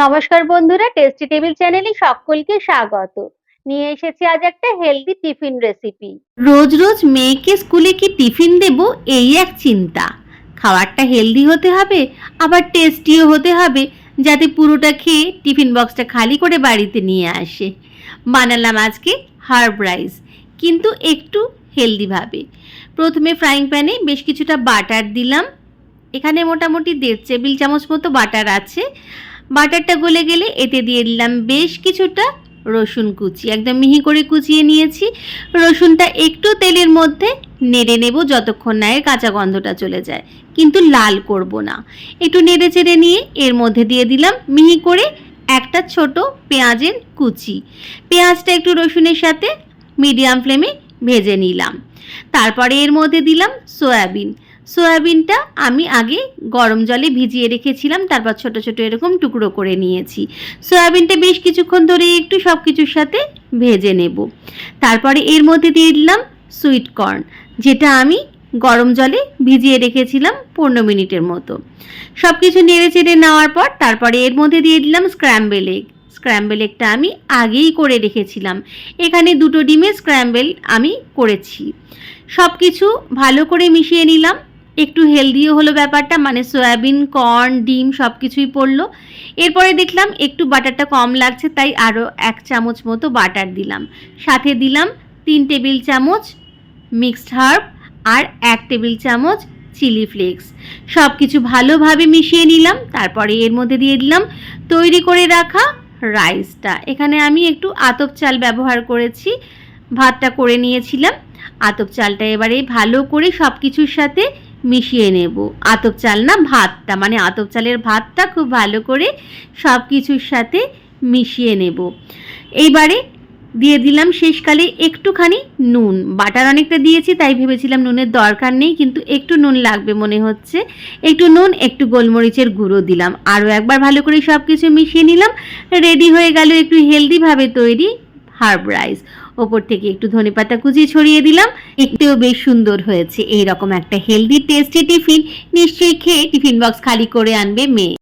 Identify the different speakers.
Speaker 1: নমস্কার বন্ধুরা tasty table চ্যানেলে সকলকে স্বাগত। নিয়ে এসেছি আজ একটা হেলদি টিফিন রেসিপি
Speaker 2: রোজ রোজ মেয়েকে স্কুলে কি টিফিন দেব এই এক চিন্তা। খাবারটা হেলদি হতে হবে, আবার টেস্টিও হতে হবে, যাতে পুরোটা খেয়ে টিফিন বক্সটা খালি করে বাড়িতে নিয়ে আসে। বানালাম আজকে হার্ব রাইস কিন্তু একটু হেলদিভাবে প্রথমে ফ্রাইং প্যানে বেশ কিছুটা বাটার দিলাম। এখানে মোটামুটি দেড় টেবিল চামচ মতো বাটার আছে। বাটারটা গলে গেলে এতে দিয়ে দিলাম বেশ কিছুটা রসুন কুচি। একদম মিহি করে কুচিয়ে নিয়েছি। রসুনটা একটু তেলের মধ্যে নেড়ে নেব যতক্ষণ না এর কাঁচা গন্ধটা চলে যায়। কিন্তু লাল করব না। একটু নেড়ে চেড়ে নিয়ে এর মধ্যে দিয়ে দিলাম মিহি করে একটা ছোট পেঁয়াজের কুচি। পেঁয়াজটা একটু রসুনের সাথে মিডিয়াম ফ্লেমে ভেজে নিলাম। তারপরে এর মধ্যে দিলাম সয়াবিন। সয়াবিনটা আমি আগে গরম জলে ভিজিয়ে রেখেছিলাম, তারপর ছোট ছোট এরকম টুকরো করে নিয়েছি। সয়াবিনটা বেশ কিছুক্ষণ ধরে একটু সব কিছুর সাথে ভেজে নেব। তারপরে এর মধ্যে দিয়ে দিলাম সুইট কর্ন যেটা আমি গরম জলে ভিজিয়ে রেখেছিলাম পনেরো মিনিটের মতো। সব কিছু নেড়ে চেড়ে নেওয়ার পর তারপরে এর মধ্যে দিয়ে দিলাম স্ক্র্যাম্বেল এগ স্ক্র্যাম্বেল এগটা আমি আগেই করে রেখেছিলাম। এখানে দুটো ডিমের স্ক্র্যাম্বেল আমি করেছি। সব কিছু ভালো করে মিশিয়ে নিলাম। একটু হেলদিও হলো ব্যাপারটা মানে সয়াবিন, কর্ন, ডিম সব কিছুই পড়ল। এরপরে দেখলাম একটু বাটারটা কম লাগছে, তাই আরও এক চামচ মতো বাটার দিলাম। সাথে দিলাম তিন টেবিল চামচ মিক্সড হার্ব আর এক টেবিল চামচ চিলি ফ্লেক্স। সব কিছু ভালোভাবে মিশিয়ে নিলাম, তারপরে এর মধ্যে দিয়ে দিলাম তৈরি করে রাখা রাইসটা। এখানে আমি একটু আতপ চাল ব্যবহার করেছি, ভাতটা করে নিয়েছিলাম। আতপ চালটা এবারে ভালো করে সব কিছুর সাথে মিশিয়ে নেব। আতপ চাল না, ভাতটা মানে আতপ চালের ভাতটা খুব ভালো করে সব কিছুর সাথে মিশিয়ে নেব। এইবারে দিয়ে দিলাম শেষকালে একটুখানি নুন। বাটার অনেকটা দিয়েছি, তাই ভেবেছিলাম নুনের দরকার নেই, কিন্তু একটু নুন লাগবে মনে হচ্ছে। একটু নুন, একটু গোলমরিচের গুঁড়ো দিলাম। আরও একবার ভালো করে সব কিছু মিশিয়ে নিলাম। রেডি হয়ে গেল একটু হেলদিভাবে তৈরি হার্ব রাইস। ওপর থেকে একটু ধনেপাতা কুচিয়ে ছড়িয়ে দিলাম। একটুও বেশ সুন্দর হয়েছে। এইরকম একটা হেলদি টেস্টি টিফিন। নিশ্চয়ই খেয়ে টিফিন বক্স খালি করে আনবে মেয়ে।